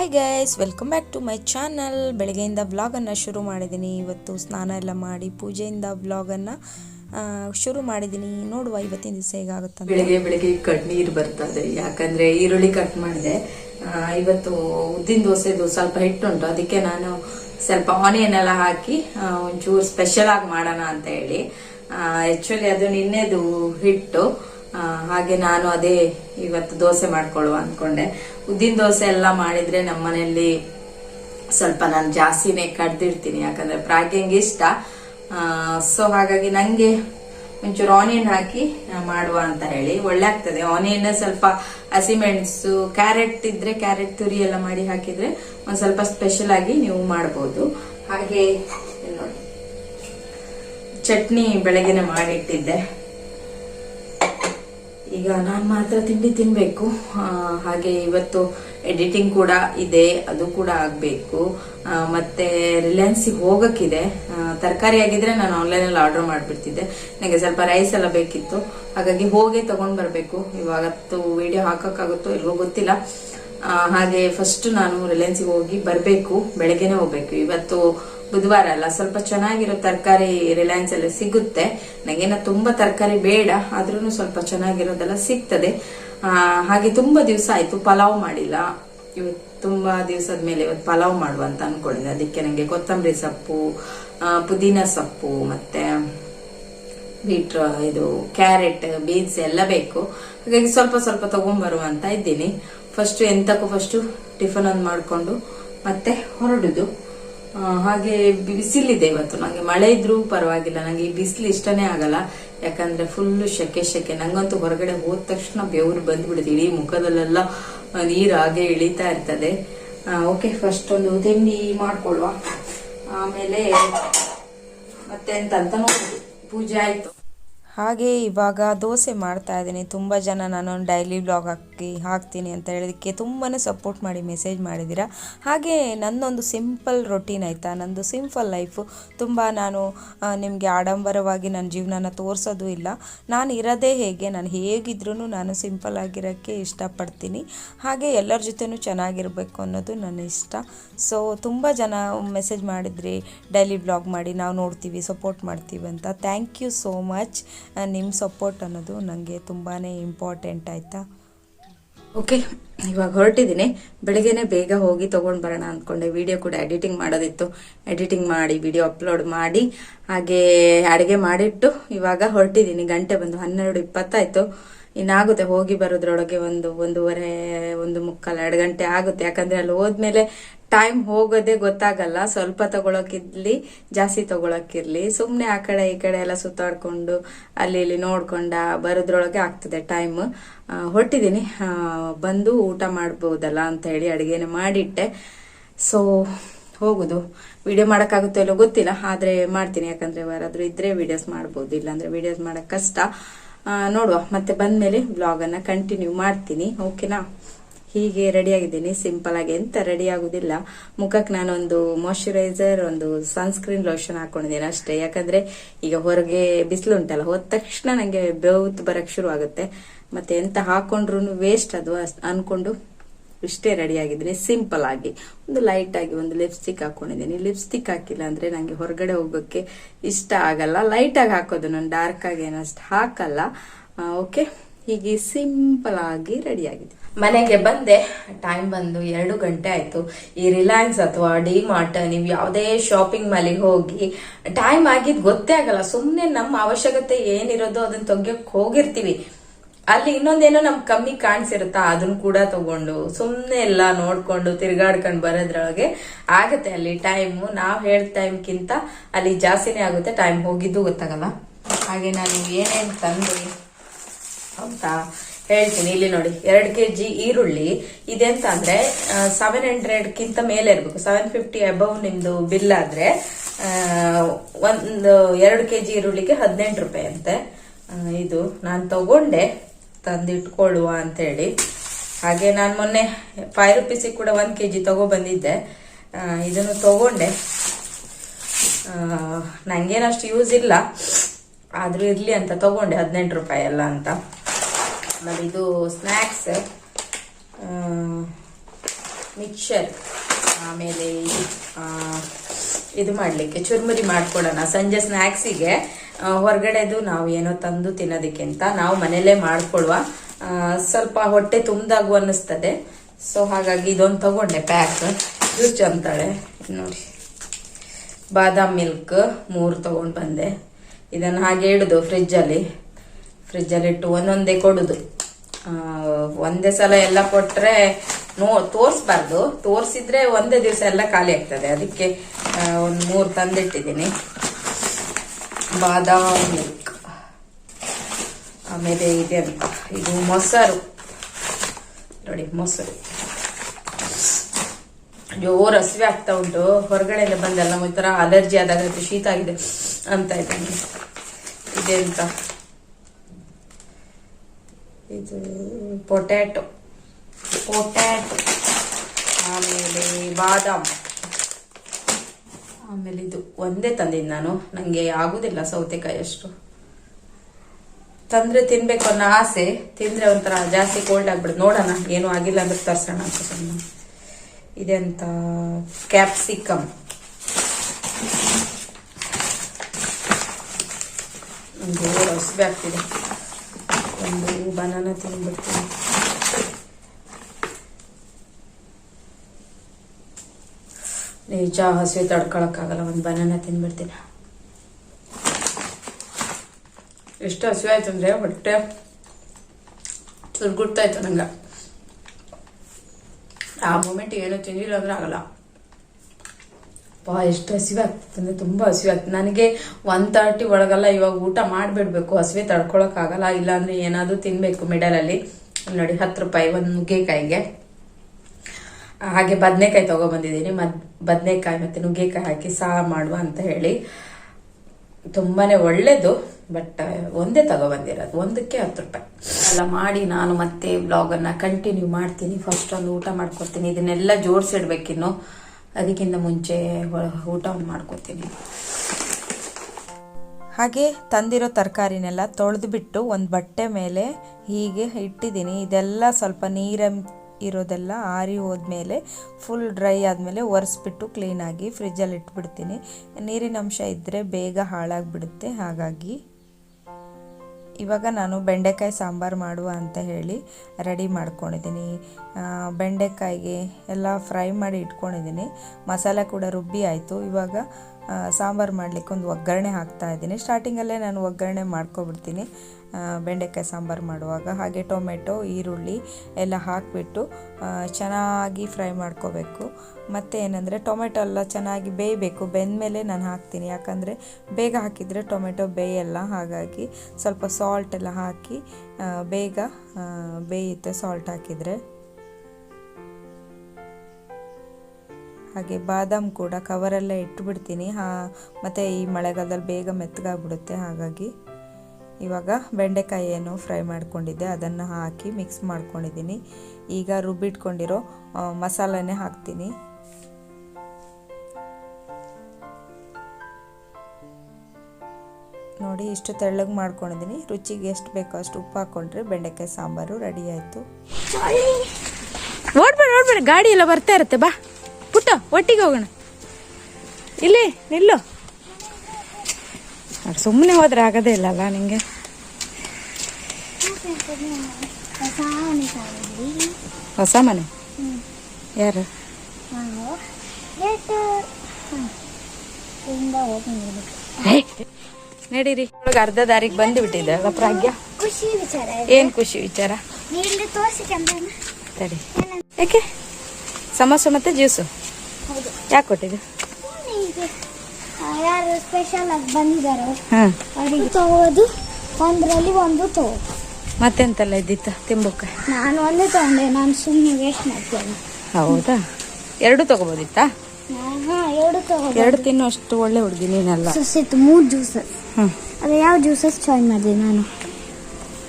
Hi guys welcome back to my channel ಬೆಳಗ್ಗೆಯಿಂದ ವ್ಲಾಗನ್ನು ಶುರು ಮಾಡಿದ್ದೀನಿ ಇವತ್ತು ಸ್ನಾನ ಎಲ್ಲ ಮಾಡಿ ಪೂಜೆಯಿಂದ ವ್ಲಾಗನ್ನು ಶುರು ಮಾಡಿದ್ದೀನಿ ನೋಡುವ ಇವತ್ತಿನ ದಿವಸ ಹೇಗಾಗುತ್ತೆ ಬೆಳಗ್ಗೆ ಬೆಳಿಗ್ಗೆ ನೀರು ಬರ್ತದೆ ಯಾಕಂದ್ರೆ ಈರುಳ್ಳಿ ಕಟ್ ಮಾಡಿದೆ. ಇವತ್ತು ಉದ್ದಿನ ದೋಸೆದು ಸ್ವಲ್ಪ ಹಿಟ್ಟುಂಟು. ಅದಕ್ಕೆ ನಾನು ಸ್ವಲ್ಪ ಆನಿಯನ್ ಎಲ್ಲ ಹಾಕಿ ಒಂಚೂರು ಸ್ಪೆಷಲ್ ಆಗಿ ಮಾಡೋಣ ಅಂತ ಹೇಳಿ. ಆ್ಯಕ್ಚುಲಿ ಅದು ನಿನ್ನೆದು ಹಿಟ್ಟು. ಹಾಗೆ ನಾನು ಅದೇ ಇವತ್ತು ದೋಸೆ ಮಾಡ್ಕೊಳ್ಳುವ ಅನ್ಕೊಂಡೆ ಉದ್ದಿನ ದೋಸೆ ಎಲ್ಲ ಮಾಡಿದ್ರೆ ನಮ್ಮ ಮನೆಯಲ್ಲಿ ಸ್ವಲ್ಪ ನಾನು ಜಾಸ್ತಿನೇ ಕಡ್ದಿರ್ತೀನಿ. ಯಾಕಂದ್ರೆ ಪ್ರಾಗ್ಯಂಗೆ ಇಷ್ಟ. ಸೊ ಹಾಗಾಗಿ ನಂಗೆ ಒಂಚೂರು ಆನಿಯನ್ ಹಾಕಿ ಮಾಡುವ ಅಂತ ಹೇಳಿ. ಒಳ್ಳೆ ಆಗ್ತದೆ. ಆನಿಯನ್ ಸ್ವಲ್ಪ ಹಸಿಮೆಣಸು ಕ್ಯಾರೆಟ್ ಇದ್ರೆ ಕ್ಯಾರೆಟ್ ತುರಿ ಎಲ್ಲ ಮಾಡಿ ಹಾಕಿದ್ರೆ ಒಂದ್ ಸ್ವಲ್ಪ ಸ್ಪೆಷಲ್ ಆಗಿ ನೀವು ಮಾಡಬಹುದು ಹಾಗೆ ಚಟ್ನಿ ಬೆಳಗ್ಗೆನೆ ಮಾಡಿಟ್ಟಿದ್ದೆ. ಈಗ ನಾನು ಮಾತ್ರ ತಿಂಡಿ ತಿನ್ಬೇಕು. ಹಾಗೆ ಇವತ್ತು ಎಡಿಟಿಂಗ್ ಕೂಡ ಇದೆ, ಅದು ಕೂಡ ಆಗಬೇಕು. ಮತ್ತು ರಿಲಯನ್ಸಿಗೆ ಹೋಗಕ್ಕಿದೆ. ತರಕಾರಿ ಆಗಿದ್ರೆ ನಾನು ಆನ್ಲೈನ್ ಅಲ್ಲಿ ಆರ್ಡರ್ ಮಾಡಿಬಿಡ್ತಿದ್ದೆ. ನನಗೆ ಸ್ವಲ್ಪ ರೈಸ್ ಎಲ್ಲ ಬೇಕಿತ್ತು. ಹಾಗಾಗಿ ಹೋಗಿ ತಗೊಂಡ್ ಬರಬೇಕು. ಇವಾಗತ್ತು ವಿಡಿಯೋ ಹಾಕೋಕ್ಕಾಗುತ್ತೋ ಇಲ್ವೋ ಗೊತ್ತಿಲ್ಲ. ಹಾಗೆ ಫಸ್ಟ್ ನಾನು ರಿಲಯನ್ಸಿಗೆ ಹೋಗಿ ಬರಬೇಕು, ಬೆಳಗ್ಗೆನೆ ಹೋಗ್ಬೇಕು. ಇವತ್ತು ಬುಧವಾರ ಅಲ್ಲ, ಸ್ವಲ್ಪ ಚೆನ್ನಾಗಿರೋ ತರಕಾರಿ ರಿಲಯನ್ಸ್ ಅಲ್ಲಿ ಸಿಗುತ್ತೆ. ನಂಗೇನ ತುಂಬಾ ತರಕಾರಿ ಬೇಡ ಆದ್ರೂ ಸ್ವಲ್ಪ ಚೆನ್ನಾಗಿರೋದೆಲ್ಲ ಸಿಗ್ತದೆ. ಹಾಗೆ ತುಂಬಾ ದಿವಸ ಆಯ್ತು, ಪಲಾವ್ ಮಾಡಿಲ್ಲ. ಇವತ್ತು ತುಂಬಾ ದಿವಸದ ಮೇಲೆ ಇವತ್ತು ಪಲಾವ್ ಮಾಡುವ ಅಂತ ಅನ್ಕೊಂಡಿದ್ದೆ. ಅದಕ್ಕೆ ನಂಗೆ ಕೊತ್ತಂಬರಿ ಸೊಪ್ಪು ಪುದೀನ ಸೊಪ್ಪು, ಮತ್ತೆ ಬೀಟ್ರ ಇದು ಕ್ಯಾರೆಟ್ ಬೀನ್ಸ್ ಎಲ್ಲ ಬೇಕು. ಹಾಗಾಗಿ ಸ್ವಲ್ಪ ಸ್ವಲ್ಪ ತಗೊಂಡ್ಬರುವ ಅಂತ ಇದ್ದೀನಿ. ಫಸ್ಟ್ ಎಂತಕ್ಕೂ ಫಸ್ಟ್ ಟಿಫನ್ ಒಂದು ಮಾಡಿಕೊಂಡು ಮತ್ತೆ ಹೊರಡುದು. ಹಾಗೆ ಬಿಸಿಲಿದೆ ಇವತ್ತು. ನಂಗೆ ಮಳೆ ಇದ್ರೂ ಪರವಾಗಿಲ್ಲ. ನಂಗೆ ಈ ಬಿಸಿಲು ಇಷ್ಟನೇ ಆಗಲ್ಲ. ಯಾಕಂದ್ರೆ ಫುಲ್ ಶೆಕೆ ಶೆಕೆ. ನಂಗಂತೂ ಹೊರಗಡೆ ಹೋದ ತಕ್ಷಣ ಬೆವರು ಬಂದ್ಬಿಡುತ್ತೆ. ಇಡೀ ಮುಖದಲ್ಲೆಲ್ಲ ನೀರು ಹಾಗೆ ಇಳಿತಾ ಇರ್ತದೆ. ಓಕೆ ಫಸ್ಟ್ ಒಂದು ತಿಂಡಿ ಮಾಡ್ಕೊಳ್ವಾ. ಆಮೇಲೆ ಮತ್ತೆ ಎಂತ ಅಂತ ಪೂಜೆ ಆಯ್ತು. ಹಾಗೆ ಇವಾಗ ದೋಸೆ ಮಾಡ್ತಾ ಇದ್ದೀನಿ. ತುಂಬ ಜನ ನಾನು ಡೈಲಿ ಬ್ಲಾಗ್ ಹಾಕಿ, ಹಾಕ್ತೀನಿ ಅಂತ ಹೇಳೋದಕ್ಕೆ ತುಂಬಾ ಸಪೋರ್ಟ್ ಮಾಡಿ ಮೆಸೇಜ್ ಮಾಡಿದ್ದೀರಾ? ಹಾಗೆ ನನ್ನೊಂದು ಸಿಂಪಲ್ ರೊಟೀನ್ ಆಯಿತಾ? ನಂದು ಸಿಂಪಲ್ ಲೈಫು ತುಂಬ ನಾನು ನಿಮಗೆ ಆಡಂಬರವಾಗಿ ನನ್ನ ಜೀವನನ ತೋರಿಸೋದು ಇಲ್ಲ. ನಾನು ಇರೋದೇ ಹೇಗೆ? ನಾನು ಹೇಗಿದ್ರೂ ನಾನು ಸಿಂಪಲ್ ಆಗಿರೋಕ್ಕೆ ಇಷ್ಟಪಡ್ತೀನಿ. ಹಾಗೆ ಎಲ್ಲರ ಜೊತೆನೂ ಚೆನ್ನಾಗಿರಬೇಕು ಅನ್ನೋದು ನನ್ನ ಇಷ್ಟ. ಸೊ ತುಂಬ ಜನ ಮೆಸೇಜ್ ಮಾಡಿದ್ರಿ ಡೈಲಿ ಬ್ಲಾಗ್ ಮಾಡಿ ನಾವು ನೋಡ್ತೀವಿ ಸಪೋರ್ಟ್ ಮಾಡ್ತೀವಿ ಅಂತ. ಥ್ಯಾಂಕ್ ಯು ಸೋ ಮಚ್ ನಿಮ್ಮ ಸಪೋರ್ಟ್ ಅನ್ನೋದು ನನಗೆ ತುಂಬಾ ಇಂಪಾರ್ಟೆಂಟ್ ಆಯಿತಾ? ಓಕೆ ಇವಾಗ ಹೊರಟಿದ್ದೀನಿ. ಬೆಳಿಗ್ಗೆನೆ ಬೇಗ ಹೋಗಿ ತೊಗೊಂಡು ಬರೋಣ ಅಂದ್ಕೊಂಡೆ ವಿಡಿಯೋ ಕೂಡ ಎಡಿಟಿಂಗ್ ಮಾಡೋದಿತ್ತು. ಎಡಿಟಿಂಗ್ ಮಾಡಿ ವಿಡಿಯೋ ಅಪ್ಲೋಡ್ ಮಾಡಿ, ಹಾಗೆ ಅಡುಗೆ ಮಾಡಿಟ್ಟು ಇವಾಗ ಹೊರಟಿದ್ದೀನಿ. ಗಂಟೆ ಬಂದು ಹನ್ನೆರಡು ಇಪ್ಪತ್ತಾಯಿತು. ಇನ್ನಾಗುತ್ತೆ ಹೋಗಿ ಬರೋದ್ರೊಳಗೆ ಒಂದು ಒಂದೂವರೆ, ಒಂದು ಮುಕ್ಕಾಲು, ಎರಡು ಗಂಟೆ ಆಗುತ್ತೆ. ಯಾಕಂದರೆ ಅಲ್ಲಿ ಹೋದ್ಮೇಲೆ ಟೈಮ್ ಹೋಗೋದೇ ಗೊತ್ತಾಗಲ್ಲ. ಸ್ವಲ್ಪ ತಗೊಳಕಿರ್ಲಿ, ಜಾಸ್ತಿ ತಗೊಳಕಿರ್ಲಿ. ಸುಮ್ಮನೆ ಆ ಕಡೆ, ಈ ಕಡೆ ಎಲ್ಲ ಸುತ್ತಾಡ್ಕೊಂಡು, ಅಲ್ಲಿ ಇಲ್ಲಿ ನೋಡ್ಕೊಂಡ ಬರೋದ್ರೊಳಗೆ ಆಗ್ತದೆ ಟೈಮ್ ಹೊರಟಿದ್ದೀನಿ ಬಂದು ಊಟ ಮಾಡ್ಬೋದಲ್ಲ ಅಂತ ಹೇಳಿ ಅಡುಗೆನ ಮಾಡಿಟ್ಟೆ. ಸೊ ಹೋಗುದು. ವಿಡಿಯೋ ಮಾಡೋಕ್ಕಾಗುತ್ತೋ ಇಲ್ಲೋ ಗೊತ್ತಿಲ್ಲ. ಆದ್ರೆ ಮಾಡ್ತೀನಿ. ಯಾಕಂದ್ರೆ ಯಾರಾದರೂ ಇದ್ರೆ ವಿಡಿಯೋಸ್ ಮಾಡ್ಬೋದು. ಇಲ್ಲಾಂದರೆ ವಿಡಿಯೋಸ್ ಮಾಡಕ್ ಕಷ್ಟ. ನೋಡುವ. ಮತ್ತೆ ಬಂದಮೇಲೆ ಬ್ಲಾಗ್ ಅನ್ನ ಕಂಟಿನ್ಯೂ ಮಾಡ್ತೀನಿ. ಓಕೆನಾ ಹೀಗೆ ರೆಡಿ ಆಗಿದ್ದೀನಿ. ಸಿಂಪಲ್ ಆಗಿ ಎಂತ ರೆಡಿ ಆಗುದಿಲ್ಲ. ಮುಖಕ್ಕೆ ನಾನೊಂದು ಮಾಯಶ್ಚರೈಸರ್ ಒಂದು ಸನ್ಸ್ಕ್ರೀನ್ ಲೋಷನ್ ಹಾಕೊಂಡಿದ್ದೀನಿ ಅಷ್ಟೇ. ಯಾಕಂದ್ರೆ ಈಗ ಹೊರಗೆ ಬಿಸಿಲು ಉಂಟಲ್ಲ, ಹೋದ ತಕ್ಷಣ ನಂಗೆ ಬೆವತ್ ಬರಕ್ ಶುರು ಆಗುತ್ತೆ. ಮತ್ತೆ ಎಂತ ಹಾಕೊಂಡ್ರು ವೇಸ್ಟ್ ಅದು ಅನ್ಕೊಂಡು ಇಷ್ಟೇ ರೆಡಿ ಆಗಿದ್ರೆ ಸಿಂಪಲ್ ಆಗಿ. ಒಂದು ಲೈಟ್ ಆಗಿ ಒಂದು ಲಿಪ್ಸ್ಟಿಕ್ ಹಾಕೊಂಡಿದ್ದೀನಿ. ಲಿಪ್ಸ್ಟಿಕ್ ಹಾಕಿಲ್ಲ ಅಂದ್ರೆ ನಂಗೆ ಹೊರಗಡೆ ಹೋಗೋಕೆ ಇಷ್ಟ ಆಗಲ್ಲ. ಲೈಟ್ ಆಗಿ ಹಾಕೋದು ನಾನು ಡಾರ್ಕ್ ಆಗಿ ಏನಷ್ಟು ಹಾಕಲ್ಲ. ಓಕೆ ಹೀಗೆ ಸಿಂಪಲ್ ಆಗಿ ರೆಡಿ ಆಗಿದೆ. ಮನೆಗೆ ಬಂದೆ ಟೈಮ್ ಬಂದು ಎರಡು ಗಂಟೆ ಆಯ್ತು. ಈ ರಿಲಯನ್ಸ್ ಅಥವಾ ಡಿ ಮಾರ್ಟ್ ನೀವು ಯಾವುದೇ ಶಾಪಿಂಗ್ ಮಾಲಿಗೆ ಹೋಗಿ ಟೈಮ್ ಆಗಿದ್ ಗೊತ್ತೇ ಆಗಲ್ಲ. ಸುಮ್ನೆ ನಮ್ಮ ಅವಶ್ಯಕತೆ ಏನಿರೋದೋ ಅದನ್ನ ತೆಗಿಯಕ್ ಹೋಗಿರ್ತೀವಿ. ಅಲ್ಲಿ ಇನ್ನೊಂದೇನೋ ನಮ್ ಕಮ್ಮಿ ಕಾಣಿಸಿರುತ್ತಾ, ಅದನ್ನ ಕೂಡ ತಗೊಂಡು ಸುಮ್ನೆ ಎಲ್ಲ ನೋಡ್ಕೊಂಡು ತಿರ್ಗಾಡ್ಕೊಂಡು ಬರೋದ್ರೊಳಗೆ ಆಗುತ್ತೆ ಅಲ್ಲಿ ಟೈಮ್ ನಾವ್ ಹೇಳ್ ಟೈಮ್ಗಿಂತ ಅಲ್ಲಿ ಜಾಸ್ತಿನೇ ಆಗುತ್ತೆ ಟೈಮ್ ಹೋಗಿದ್ದು ಗೊತ್ತಾಗಲ್ಲ. ಹಾಗೆ ನಾನು ಏನೇನು ತಂದೆ ಅಂತ ಹೇಳ್ತೀನಿ. ಇಲ್ಲಿ ನೋಡಿ, ಎರಡು ಕೆ ಜಿ ಈರುಳ್ಳಿ. ಇದೆಂತ ಅಂದ್ರೆ ಸೆವೆನ್ ಹಂಡ್ರೆಡ್ಗಿಂತ ಮೇಲೆ ಇರಬೇಕು. ಸೆವೆನ್ ಫಿಫ್ಟಿ ಅಬವ್ ನಿಮ್ದು ಬಿಲ್ ಆದ್ರೆ ಒಂದು, ಎರಡು ಕೆ ಜಿ ಈರುಳ್ಳಿಗೆ ಹದಿನೆಂಟು ರೂಪಾಯಿ ಅಂತೆ. ಇದು ನಾನು ತಗೊಂಡೆ, ತಂದಿಟ್ಕೊಳ್ಳುವ ಅಂತೇಳಿ. ಹಾಗೆ ನಾನು ಮೊನ್ನೆ ಫೈವ್ ರುಪೀಸಿಗೆ ಕೂಡ ಒಂದು ಕೆ ಜಿ ತಗೊಬಂದಿದ್ದೆ ಬಂದಿದ್ದೆ ಇದನ್ನು ತಗೊಂಡೆ. ನಂಗೇನಷ್ಟು ಯೂಸ್ ಇಲ್ಲ. ಆದ್ರೂ ಇರ್ಲಿ ಅಂತ ತಗೊಂಡೆ, ಹದಿನೆಂಟು ರೂಪಾಯಿ ಎಲ್ಲ ಅಂತ. ಆಮೇಲೆ ಇದು ಸ್ನ್ಯಾಕ್ಸ್ ಮಿಕ್ಸರ್ ಆಮೇಲೆ ಇದು, ಮಾಡಲಿಕ್ಕೆ ಚುರುಮುರಿ ಮಾಡ್ಕೊಡೋಣ. ಸಂಜೆ ಸ್ನ್ಯಾಕ್ಸಿಗೆ ಹೊರಗಡೆದು ನಾವು ಏನೋ ತಂದು ತಿನ್ನೋದಕ್ಕಿಂತ ನಾವು ಮನೆಯಲ್ಲೇ ಮಾಡ್ಕೊಳ್ಳುವ. ಸ್ವಲ್ಪ ಹೊಟ್ಟೆ ತುಂಬ್ದಾಗು ಅನ್ನಿಸ್ತದೆ. ಸೊ ಹಾಗಾಗಿ ಇದೊಂದು ತಗೊಂಡೆ ಪ್ಯಾಕ್ ಜ್ಯೂಸ್ ಅಂತಾಳೆ ನೋಡಿ. ಬಾದಾಮ್ ಮಿಲ್ಕ್ ಮೂರು ತೊಗೊಂಡು ಬಂದೆ. ಇದನ್ನು ಹಾಗೆ ಇಡುದು ಫ್ರಿಜ್ಜಲ್ಲಿ ಫ್ರಿಜ್ಜಲ್ಲಿ ಇಟ್ಟು ಒಂದೊಂದೇ ಕೊಡುದು. ಒಂದೇ ಸಲ ಎಲ್ಲ ಕೊಟ್ರೆ ನೋ, ತೋರಿಸ್ಬಾರ್ದು. ತೋರಿಸಿದ್ರೆ ಒಂದೇ ದಿವಸ ಎಲ್ಲ ಖಾಲಿ ಆಗ್ತದೆ. ಅದಕ್ಕೆ ಒಂದು ಮೂರು ತಂದಿಟ್ಟಿದ್ದೀನಿ. ಬಾದಾಮ್ ಮಿಲ್ಕ್. ಆಮೇಲೆ ಇದೆ ಇದು ಮೊಸರು. ನೋಡಿ, ಮೊಸರು. ಜೋರ್ ಹಸಿವೆ ಆಗ್ತಾ ಉಂಟು. ಹೊರಗಡೆಯಿಂದ ಬಂದೆಲ್ಲ ಈ ಥರ ಅಲರ್ಜಿ ಆದಾಗ ಶೀತ ಆಗಿದೆ ಅಂತ ಇದ್ದೀನಿ. ಇದೆ ಅಂತ. ಇದು ಪೊಟ್ಯಾಟೊ. ಪೊಟ್ಯಾಟೊ. ಆಮೇಲೆ ಬಾದಾಮ್. ಆಮೇಲೆ ಇದು ಒಂದೇ ತಂದಿದ್ದು ನಾನು. ನನಗೆ ಆಗೋದಿಲ್ಲ ಸೌತೆಕಾಯಿ ಅಷ್ಟು ತಂದರೆ ತಿನ್ಬೇಕು ಅನ್ನೋ ಆಸೆ. ತಿಂದ್ರೆ ಒಂಥರ ಜಾಸ್ತಿ ಕೋಲ್ಡ್ ಆಗ್ಬಿಡುತ್ತೆ. ನೋಡೋಣ, ಏನು ಆಗಿಲ್ಲ ಅಂದ್ರೆ ತರ್ಸೋಣ ಅಂತ ಸುಮ್ಮನೆ ಇದೆಂತ ಕ್ಯಾಪ್ಸಿಕಮ್ ಒಂದು ಹಸಿವೆ ಆಗ್ತಿದೆ ಒಂದು ಬನಾನ ತಿಂದ್ಬಿಡ್ತೀನಿ. ನಿಜ ಹಸಿವೆ ತಡ್ಕೊಳಕ್ಕಾಗಲ್ಲ, ಒಂದು ಬನಾನ ತಿಂದ್ಬಿಡ್ತೀನಿ. ಎಷ್ಟು ಹಸಿವೆ ಆಯ್ತು ಅಂದರೆ ಹೊಟ್ಟೆ ತುರ್ಗುಡ್ತಾ ಇತ್ತು ನಂಗೆ. ಆ ಮೂಮೆಂಟ್ ಏನೂ ತಿಂದಿಲ್ಲ ಅಂದ್ರೆ ಆಗಲ್ಲ. ಪಾ ಎಷ್ಟು ತುಂಬಾ ಹಸಿವೆ ಆಗ್ತದೆ ನನಗೆ ಒನ್ ತರ್ಟಿ ಒಳಗೆಲ್ಲ ಇವಾಗ ಊಟ ಮಾಡಿಬಿಡ್ಬೇಕು, ಹಸಿವೆ ತಡ್ಕೊಳಕ್ಕಾಗಲ್ಲ ಇಲ್ಲಾಂದ್ರೆ ಏನಾದರೂ ತಿನ್ಬೇಕು ಮಿಡಲಲ್ಲಿ ನೋಡಿ, ಹತ್ತು ರೂಪಾಯಿ ಒಂದು ನುಗ್ಗೆಕಾಯಿಗೆ. ಹಾಗೆ ಬದನೆಕಾಯಿ ತಗೊಬಂದಿದ್ದೀನಿ. ಮದ್, ಬದನೆಕಾಯಿ ಮತ್ತೆ ನುಗ್ಗೆಕಾಯಿ ಹಾಕಿ ಸಾರು ಮಾಡುವ ಅಂತ ಹೇಳಿ. ತುಂಬಾನೇ ಒಳ್ಳೇದು, ಬಟ್ ಒಂದೇ ತಗೊಬಂದಿರೋದು. ಒಂದಕ್ಕೆ ಹತ್ತು ರೂಪಾಯಿ. ಎಲ್ಲ ಮಾಡಿ ನಾನು ಮತ್ತೆ ಬ್ಲಾಗನ್ನು ಕಂಟಿನ್ಯೂ ಮಾಡ್ತೀನಿ. ಫಸ್ಟ್ ಒಂದು ಊಟ ಮಾಡ್ಕೊಡ್ತೀನಿ. ಇದನ್ನೆಲ್ಲ ಜೋಡಿಸಿಡ್ಬೇಕಿನ್ನು. ಅದಕ್ಕಿಂತ ಮುಂಚೆ ಊಟ ಮಾಡ್ಕೊತೀನಿ. ಹಾಗೆ ತಂದಿರೋ ತರಕಾರಿನೆಲ್ಲ ತೊಳೆದುಬಿಟ್ಟು ಒಂದು ಬಟ್ಟೆ ಮೇಲೆ ಹೀಗೆ ಇಟ್ಟಿದ್ದೀನಿ. ಇದೆಲ್ಲ ಸ್ವಲ್ಪ ನೀರ ಇರೋದೆಲ್ಲ ಆರಿ ಹೋದ್ಮೇಲೆ ಫುಲ್ ಡ್ರೈ ಆದಮೇಲೆ ಒರೆಸ್ಬಿಟ್ಟು ಕ್ಲೀನಾಗಿ ಫ್ರಿಜ್ಜಲ್ಲಿ ಇಟ್ಬಿಡ್ತೀನಿ. ನೀರಿನ ಅಂಶ ಇದ್ದರೆ ಬೇಗ ಹಾಳಾಗಿಬಿಡುತ್ತೆ, ಹಾಗಾಗಿ. ಇವಾಗ ನಾನು ಬೆಂಡೆಕಾಯಿ ಸಾಂಬಾರು ಮಾಡುವ ಅಂತ ಹೇಳಿ ರೆಡಿ ಮಾಡ್ಕೊಂಡಿದ್ದೀನಿ. ಬೆಂಡೆಕಾಯಿಗೆ ಎಲ್ಲ ಫ್ರೈ ಮಾಡಿ ಇಟ್ಕೊಂಡಿದ್ದೀನಿ. ಮಸಾಲೆ ಕೂಡ ರುಬ್ಬಿ ಆಯಿತು. ಇವಾಗ ಸಾಂಬಾರು ಮಾಡಲಿಕ್ಕೆ ಒಂದು ಒಗ್ಗರಣೆ ಹಾಕ್ತಾ ಇದ್ದೀನಿ. ಸ್ಟಾರ್ಟಿಂಗಲ್ಲೇ ನಾನು ಒಗ್ಗರಣೆ ಮಾಡ್ಕೊಬಿಡ್ತೀನಿ. ಬೆಂಡೆಕಾಯಿ ಸಾಂಬಾರು ಮಾಡುವಾಗ, ಹಾಗೆ ಟೊಮೆಟೊ, ಈರುಳ್ಳಿ ಎಲ್ಲ ಹಾಕಿಬಿಟ್ಟು ಚೆನ್ನಾಗಿ ಫ್ರೈ ಮಾಡ್ಕೋಬೇಕು. ಮತ್ತು ಏನಂದರೆ, ಟೊಮೆಟೊ ಎಲ್ಲ ಚೆನ್ನಾಗಿ ಬೇಯಬೇಕು. ಬೆಂದಮೇಲೆ ನಾನು ಹಾಕ್ತೀನಿ. ಯಾಕಂದರೆ, ಬೇಗ ಹಾಕಿದರೆ ಟೊಮೆಟೊ ಬೇಯಲ್ಲ. ಹಾಗಾಗಿ ಸ್ವಲ್ಪ ಸಾಲ್ಟ್ ಎಲ್ಲ ಹಾಕಿ ಬೇಗ ಬೇಯುತ್ತೆ ಸಾಲ್ಟ್ ಹಾಕಿದರೆ. ಹಾಗೆ ಬಾದಾಮ್ ಕೂಡ ಕವರಲ್ಲೇ ಇಟ್ಟುಬಿಡ್ತೀನಿ ಹಾ, ಮತ್ತು ಈ ಮಳೆಗಾಲದಲ್ಲಿ ಬೇಗ ಮೆತ್ತಗಾಗ್ಬಿಡುತ್ತೆ. ಹಾಗಾಗಿ ಇವಾಗ ಬೆಂಡೆಕಾಯಿ ಏನು ಫ್ರೈ ಮಾಡ್ಕೊಂಡಿದ್ದೆ. ಅದನ್ನು ಹಾಕಿ ಮಿಕ್ಸ್ ಮಾಡ್ಕೊಂಡಿದ್ದೀನಿ. ಈಗ ರುಬ್ಬಿಟ್ಕೊಂಡಿರೋ ಮಸಾಲನೇ ಹಾಕ್ತೀನಿ. ನೋಡಿ, ಇಷ್ಟು ತೆಳ್ಳಗೆ ಮಾಡ್ಕೊಂಡಿದ್ದೀನಿ. ರುಚಿಗೆ ಎಷ್ಟು ಬೇಕೋ ಅಷ್ಟು ಉಪ್ಪು ಹಾಕ್ಕೊಂಡ್ರೆ ಬೆಂಡೆಕಾಯಿ ಸಾಂಬಾರು ರೆಡಿ ಆಯಿತು. ಓಡ್ಬೇಡ ಓಡ್ಬೇಡ. ಗಾಡಿ ಎಲ್ಲ ಬರ್ತಾ ಇರುತ್ತೆ, ಬಾ. ಪುಟ್ಟ, ಒಟ್ಟಿಗೆ ಹೋಗೋಣ. ಇಲ್ಲಿ, ನಿಲ್ಲು. ಸುಮ್ಮನೆ ಹೋದ್ರೆ ಆಗೋದೇ ಇಲ್ಲಲ್ಲ ನಿಂಗೆ? ಹೊಸ ಮನೆ? ಯಾರು? ನಡೀರಿ. ಅರ್ಧ ದಾರಿಗೆ ಬಂದು ಬಿಟ್ಟಿದೆ ಪ್ರಾಗ್ಯ? ಖುಷಿ ವಿಚಾರ ಏನ್ ಖುಷಿ ವಿಚಾರ? ತಡಿ. ಯಾಕೆ? ಸಮೋಸ ಮತ್ತೆ ಜ್ಯೂಸು? ಯಾಕೆ ಕೊಟ್ಟಿದ್ದು? ಯಾರು ಸ್ಪೆಷಲ್ ಆಗಿ ಬಂದಿದ್ದಾರೆ ಹಾಂ. ಅವರಿಗೆ ತಗೋದು ಒಂದರಲ್ಲಿ ಒಂದು ತಗೋ. ಮತ್ತೆಂತೆಲ್ಲ ಇದ್ದಿತ್ತು ತಿಂಬಕ್ಕೆ? ನಾನು ಒಂದೇ ತಗೊಂಡೆ ನಾನು ಸುಮ್ಮನೆ ವೇಸ್ಟ್ ಮಾಡ್ತೇನೆ. ಹೌದಾ? ಎರಡು ತಗೋಬೋದಿತ್ತಾ? ಹಾ ಎರಡು ತಗೋ ಎರಡು ತಿನ್ನೋ ಅಷ್ಟು ಒಳ್ಳೆ ಹುಡುಗಿ ನೀನಲ್ಲ. ಇತ್ತು ಮೂರು ಜ್ಯೂಸಸ್ ಹ್ಮ್. ಅದು ಯಾವ ಜ್ಯೂಸಸ್ ಚಾಯ್ ಮಾಡಿದೆ ನಾನು?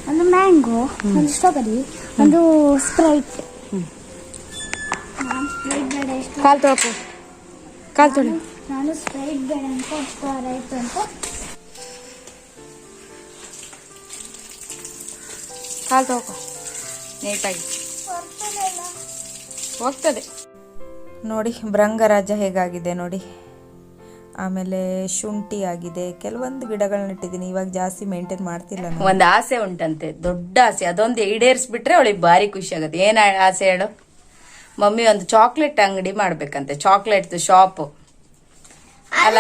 ಒಂದು ಮ್ಯಾಂಗೋ ಒಂದು ಸ್ಟ್ರಾಬೆರಿ ಒಂದು ಸ್ಪ್ರೈಟ್ ಕಾಲು ತೊಳಕು. ಕಾಲ್ ತೊಳಿ. ನಾನು ಸ್ಟ್ರೈಟ್ ಬೇಡ ಅಂತ ಎಷ್ಟು ವಾರ ಆಯ್ತು ಅಂತ. ಕಾಲ್ ತಗೋ ನೀಟಾಗಿ. ಹೋಗ್ತದೆ. ನೋಡಿ ಭೃಂಗರಾಜ ಹೇಗಾಗಿದೆ ನೋಡಿ. ಆಮೇಲೆ ಶುಂಠಿ ಆಗಿದೆ. ಕೆಲವೊಂದು ಗಿಡಗಳನ್ನ ಇಟ್ಟಿದ್ದೀನಿ. ಇವಾಗ ಜಾಸ್ತಿ ಮೇಂಟೈನ್ ಮಾಡ್ತಿಲ್ಲ ಒಂದು ಒಂದ್ ಆಸೆ ಉಂಟಂತೆ. ದೊಡ್ಡ ಆಸೆ. ಅದೊಂದು ಈಡೇರಿಸ್ಬಿಟ್ರೆ ಅವಳಿಗೆ ಭಾರಿ ಖುಷಿ ಆಗುತ್ತೆ. ಏನ್ ಆಸೆ ಹೇಳು? ಮಮ್ಮಿ ಒಂದು ಚಾಕ್ಲೇಟ್ ಅಂಗಡಿ ಮಾಡ್ಬೇಕಂತೆ. ಚಾಕ್ಲೇಟ್ದು ಶಾಪ್ ಅಲ್ಲ?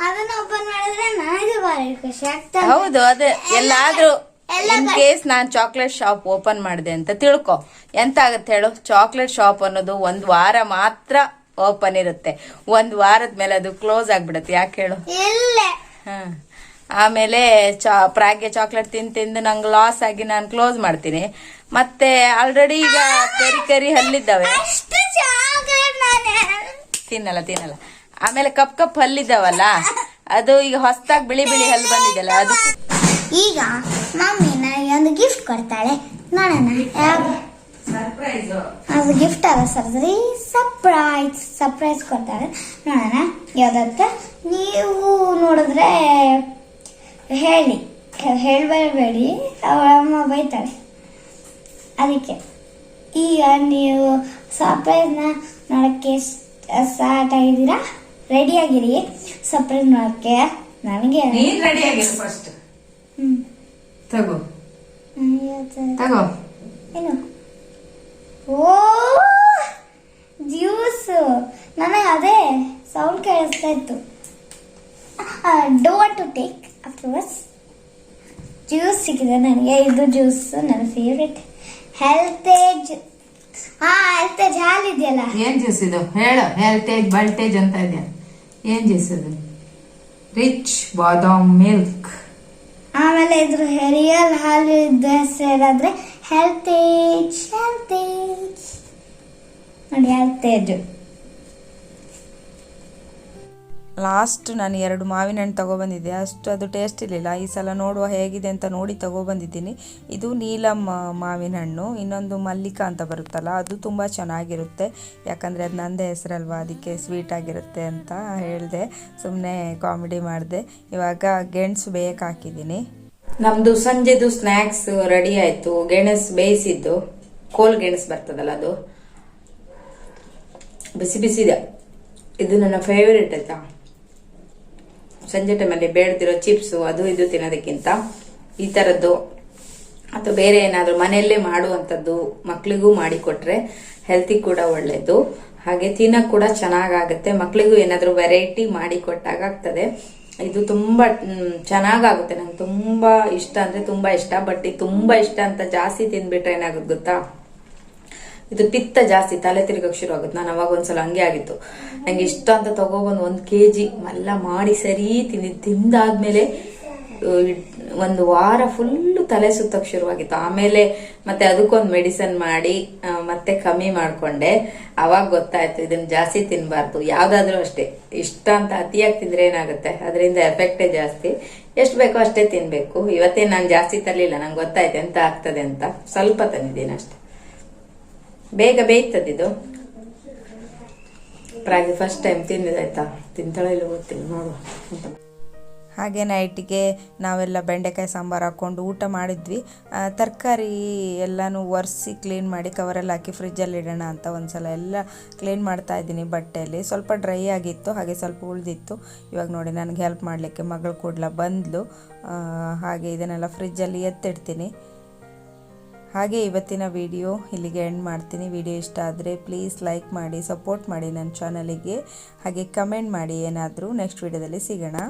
ಅದನ್ನ ಓಪನ್ ಮಾಡಿದ್ರೆ ನನಗೆ ಬಾರಿ ಖುಷಿ ಆಗ್ತದೆ. ಹೌದು ಅದೇ. ಎಲ್ಲಾದ್ರೂ ಇನ್ ಕೇಸ್ ನಾನ್ ಚಾಕ್ಲೇಟ್ ಶಾಪ್ ಓಪನ್ ಮಾಡಿದೆ ಅಂತ ತಿಳ್ಕೊ. ಎಂತ ಆಗತ್ತೆ ಹೇಳು? ಚಾಕ್ಲೇಟ್ ಶಾಪ್ ಅನ್ನೋದು ಒಂದ್ ವಾರ ಮಾತ್ರ ಓಪನ್ ಇರುತ್ತೆ. ಒಂದ್ ವಾರದ ಮೇಲೆ ಅದು ಕ್ಲೋಸ್ ಆಗ್ಬಿಡತ್ತೆ. ಯಾಕೆ ಹೇಳು? ಇಲ್ಲ ಹ. ಆಮೇಲೆ ಚಾ ಪ್ರಾಗ್ಗೆ ಚಾಕ್ಲೇಟ್ ತಿಂದು ತಿಂದು ನಂಗೆ ಲಾಸ್ ಆಗಿ ನಾನು ಕ್ಲೋಸ್ ಮಾಡ್ತೀನಿ. ಮತ್ತೆ ಆಲ್ರೆಡಿ ಈಗ ಕರಿ ಕರಿ ಹಲ್ಲಿದ್ದಾವೆ. ತಿನ್ನಲ್ಲ ತಿನ್ನಲ್ಲ. ಆಮೇಲೆ ಕಪ್ ಕಪ್ ಹಲ್ಲಿದ್ದಾವಲ್ಲ ಅದು ಈಗ ಹೊಸದಾಗಿ ಬಿಳಿ ಬಿಳಿ ಹಲ್ಲು ಬಂದಿದೆಯಲ್ಲ ಅದು? ಈಗ ಮಮ್ಮಿ ನನಗೆ ಒಂದು ಗಿಫ್ಟ್ ಕೊಡ್ತಾಳೆ. ನೋಡೋಣ ಅದು ಗಿಫ್ಟ್ ಅಲ್ಲ ಸರ್ಜರಿ ಸರ್ಪ್ರೈಸ್ ಸರ್ಪ್ರೈಸ್ ಕೊಡ್ತಾಳೆ. ನೋಡೋಣ ಯಾವುದಂತ? ನೀವು ನೋಡಿದ್ರೆ ಹೇಳಿ. ಹೇಳ್ಬೇಡಿ ಅವಳ ಅಮ್ಮ ಬೈತಾಳೆ. ಅದಕ್ಕೆ ಈಗ ನೀವು ಸರ್ಪ್ರೈಸ್ನ ನೋಡೋಕ್ಕೆ ಸ್ಟಾರ್ಟ್ ಆಗಿದ್ದೀರಾ? ರೆಡಿ ಆಗಿರಿ. ಸರ್ಪ್ರೈಸ್ ಮಾಡಕ್ಕೆ ನನಗೆ ನೀನ್ ರೆಡಿ ಆಗಿರು ಫಸ್ಟ್ ಹ್ಮ್. ತಗೋ. ತಗೋ. ಏನು? ಓ ಜ್ಯೂಸ್. ನನಗೆ ಅದೇ ಸೌಂಡ್ ಕೇಳಿಸ್ತಾ ಇತ್ತು. Do to take of course juice ಸಿಕ್ಕಿದೆ ನನಗೆ. ಇದು ಜ್ಯೂಸ್ ನನ್ನ ಫೇವ್ರೆಟ್ ಹೆಲ್ತೇಜ್ ಹಾ ಹೆಲ್ತೇಜ್ ಹಾಲಿದೆಯಲ್ಲ ಏನ್ ಜ್ಯೂಸ್ ಇದು? ಹೇಳು. ಹೆಲ್ತೇಜ್ ಬಲ್ಟೇಜ್ ಅಂತ ಇದೆ ಏನ್ ಜ್ಯೂಸ್ ಇದು ರಿಚ್ ಬಾದಾಮ್ ಮಿಲ್ಕ್ ಆಮೇಲೆ ಇದ್ರ ರಿಯಲ್ ಹಾಲು ಇದ್ದ ಹೆಸರಾದ್ರೆ ಹೆಲ್ತೇಜ್ ಹೆಲ್ತೇಜ್ ನೋಡಿ ಹೆಲ್ತೇಜ್ ಲಾಸ್ಟ್ ನಾನು ಎರಡು ಮಾವಿನ ಹಣ್ಣು ತೊಗೊಬಂದಿದ್ದೆ. ಅಷ್ಟು ಅದು ಟೇಸ್ಟ್ ಇರಲಿಲ್ಲ. ಈ ಸಲ ನೋಡುವ ಹೇಗಿದೆ ಅಂತ ನೋಡಿ ತೊಗೊಬಂದಿದ್ದೀನಿ. ಇದು ನೀಲಮ್ ಆ, ಮಾವಿನ ಹಣ್ಣು ಇನ್ನೊಂದು ಮಲ್ಲಿಕಾ ಅಂತ ಬರುತ್ತಲ್ಲ ಅದು ತುಂಬ ಚೆನ್ನಾಗಿರುತ್ತೆ. ಯಾಕಂದರೆ ಅದು ನಂದೇ ಹೆಸರಲ್ವಾ ಅದಕ್ಕೆ ಸ್ವೀಟ್ ಆಗಿರುತ್ತೆ ಅಂತ ಹೇಳಿದೆ. ಸುಮ್ಮನೆ ಕಾಮಿಡಿ ಮಾಡಿದೆ. ಇವಾಗ ಗೆಣಸು ಬೇಯಕ್ಕೆ ಹಾಕಿದ್ದೀನಿ. ನಮ್ಮದು ಸಂಜೆದು ಸ್ನ್ಯಾಕ್ಸ್ ರೆಡಿ ಆಯಿತು. ಗೆಣಸು ಬೇಯಿಸಿದ್ದು. ಕೋಲ್ ಗೆಣಸು ಬರ್ತದಲ್ಲ ಅದು. ಬಿಸಿ ಬಿಸಿದೆ ಇದು. ನನ್ನ ಫೇವರೇಟ್ ಆಯ್ತಾ? ಸಂಜೆ ಟೈಮಲ್ಲಿ ಬೇಡದಿರೋ ಚಿಪ್ಸು ಅದು ಇದು ತಿನ್ನೋದಕ್ಕಿಂತ ಈ ಥರದ್ದು ಅಥವಾ ಬೇರೆ ಏನಾದರೂ ಮನೆಯಲ್ಲೇ ಮಾಡುವಂಥದ್ದು ಮಕ್ಕಳಿಗೂ ಮಾಡಿಕೊಟ್ರೆ ಹೆಲ್ತಿಗೆ ಕೂಡ ಒಳ್ಳೆಯದು ಹಾಗೆ ತಿನ್ನೋ ಕೂಡ ಚೆನ್ನಾಗಾಗುತ್ತೆ. ಮಕ್ಕಳಿಗೂ ಏನಾದರೂ ವೆರೈಟಿ ಮಾಡಿ ಕೊಟ್ಟಾಗ ಆಗ್ತದೆ. ಇದು ತುಂಬ ಚೆನ್ನಾಗಾಗುತ್ತೆ. ನಂಗೆ ತುಂಬ ಇಷ್ಟ. ಅಂದರೆ ತುಂಬ ಇಷ್ಟ. ಬಟ್ ಇದು ತುಂಬ ಇಷ್ಟ ಅಂತ ಜಾಸ್ತಿ ತಿಂದುಬಿಟ್ರೆ ಏನಾಗುತ್ತೆ ಗೊತ್ತಾ? ಇದು ಪಿತ್ತ ಜಾಸ್ತಿ, ತಲೆ ತಿರುಗಕ್ಕೆ ಶುರು ಆಗುತ್ತೆ. ನಾನು ಅವಾಗ ಒಂದ್ಸಲ ಹಂಗೆ ಆಗಿತ್ತು. ನಂಗೆ ಇಷ್ಟ ಅಂತ ತಗೋಬಂದು ಒಂದು ಕೆ ಜಿ ಎಲ್ಲ ಮಾಡಿ ಸರಿ ತಿಂದು, ತಿಂದಾದ್ಮೇಲೆ ಒಂದು ವಾರ ಫುಲ್ಲು ತಲೆ ಸುತ್ತಕ್ಕೆ ಶುರುವಾಗಿತ್ತು. ಆಮೇಲೆ ಮತ್ತೆ ಅದಕ್ಕೊಂದು ಮೆಡಿಸನ್ ಮಾಡಿ ಮತ್ತೆ ಕಮ್ಮಿ ಮಾಡ್ಕೊಂಡೆ. ಅವಾಗ ಗೊತ್ತಾಯ್ತು ಇದನ್ನ ಜಾಸ್ತಿ ತಿನ್ಬಾರ್ದು. ಯಾವ್ದಾದ್ರೂ ಅಷ್ಟೇ. ಇಷ್ಟ ಅಂತ ಅತಿಯಾಗಿ ತಿಂದ್ರೆ ಏನಾಗುತ್ತೆ? ಅದರಿಂದ ಎಫೆಕ್ಟೇ ಜಾಸ್ತಿ. ಎಷ್ಟು ಬೇಕೋ ಅಷ್ಟೇ ತಿನ್ಬೇಕು. ಇವತ್ತೇ ನಾನು ಜಾಸ್ತಿ ತರಲಿಲ್ಲ. ನಂಗೆ ಗೊತ್ತಾಯ್ತು ಎಂತ ಆಗ್ತದೆ ಅಂತ. ಸ್ವಲ್ಪ ತಂದಿದ್ದೀನಿ ಅಷ್ಟೇ. ಬೇಗ ಬೇಯ್ತದಿದು ಪ್ರಾಗಿ ಫಸ್ಟ್ ಟೈಮ್ ತಿಂದಿದಾಯ್ತಾ ತಿಂತಾಳೆ ಇಲ್ಲ ಗೊತ್ತಿಲ್ಲ, ನೋಡುವ. ಹಾಗೆ ನೈಟಿಗೆ ನಾವೆಲ್ಲ ಬೆಂಡೆಕಾಯಿ ಸಾಂಬಾರು ಹಾಕ್ಕೊಂಡು ಊಟ ಮಾಡಿದ್ವಿ. ತರಕಾರಿ ಎಲ್ಲನೂ ಒರೆಸಿ ಕ್ಲೀನ್ ಮಾಡಿ ಕವರಲ್ಲಿ ಹಾಕಿ ಫ್ರಿಜ್ಜಲ್ಲಿ ಇಡೋಣ ಅಂತ ಒಂದ್ಸಲ ಎಲ್ಲ ಕ್ಲೀನ್ ಮಾಡ್ತಾ ಇದ್ದೀನಿ ಬಟ್ಟೆಯಲ್ಲಿ. ಸ್ವಲ್ಪ ಡ್ರೈ ಆಗಿತ್ತು, ಹಾಗೆ ಸ್ವಲ್ಪ ಉಳಿದಿತ್ತು. ಇವಾಗ ನೋಡಿ ನನಗೆ ಹೆಲ್ಪ್ ಮಾಡಲಿಕ್ಕೆ ಮಗಳು ಕೂಡಲ ಬಂದಳು ಹಾಗೆ ಇದನ್ನೆಲ್ಲ ಫ್ರಿಜ್ಜಲ್ಲಿ ಎತ್ತಿಡ್ತೀನಿ. ಹಾಗೆ ಇವತ್ತಿನ ವಿಡಿಯೋ ಇಲ್ಲಿಗೆ ಎಂಡ್ ಮಾಡ್ತೀನಿ. ವಿಡಿಯೋ ಇಷ್ಟ ಆದರೆ ಪ್ಲೀಸ್ ಲೈಕ್ ಮಾಡಿ ಸಪೋರ್ಟ್ ಮಾಡಿ ನನ್ನ ಚಾನಲಿಗೆ ಹಾಗೆ ಕಮೆಂಟ್ ಮಾಡಿ ಏನಾದರೂ ನೆಕ್ಸ್ಟ್ ವಿಡಿಯೋದಲ್ಲಿ ಸಿಗೋಣ.